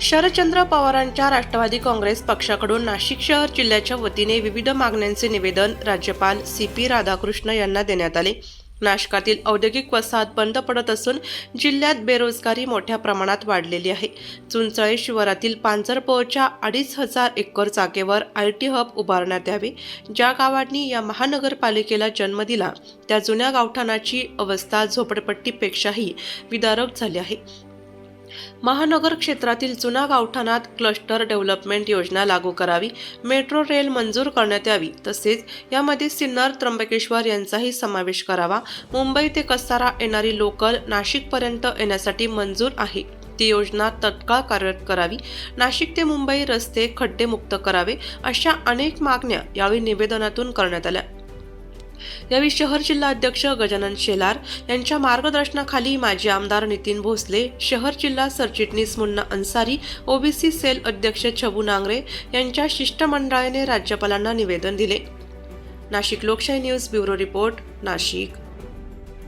शरदचंद्र पवारांच्या राष्ट्रवादी काँग्रेस पक्षाकडून नाशिक शहर जिल्ह्याच्या वतीने विविध मागण्यांचे निवेदन राज्यपाल सी पी राधाकृष्ण यांना देण्यात आले. नाशकातील औद्योगिक वसाहत बंद पडत असून जिल्ह्यात बेरोजगारी मोठ्या प्रमाणात वाढलेली आहे. चुंचळे शिवारातील पांजरपोळच्या अडीच हजार एकर जागेवर आय टी हब उभारण्यात यावे. ज्या गावांनी या महानगरपालिकेला जन्म दिला त्या जुन्या गावठाणाची अवस्था झोपडपट्टीपेक्षाही विदारक झाली आहे. महानगर क्षेत्रातील जुना गावठाणात क्लस्टर डेव्हलपमेंट योजना लागू करावी मेट्रो रेल मंजूर करण्यात यावी तसेच यामध्ये सिन्नर त्र्यंबकेश्वर यांचाही समावेश करावा मुंबई ते कसारा येणारी लोकल नाशिकपर्यंत येण्यासाठी मंजूर आहे. ती योजना तत्काळ कार्यरत करावी नाशिक ते मुंबई रस्ते खड्डेमुक्त करावे अशा अनेक मागण्या यावेळी निवेदनातून करण्यात आल्या. यावेळी शहर जिल्हा अध्यक्ष गजानन शेलार यांच्या मार्गदर्शनाखाली माजी आमदार नितीन भोसले शहर जिल्हा सरचिटणीस मुन्ना अन्सारी ओबीसी सेल अध्यक्ष छबू नांगरे यांच्या शिष्टमंडळाने राज्यपालांना निवेदन दिले. नाशिक लोकशाही न्यूज ब्युरो रिपोर्ट नाशिक.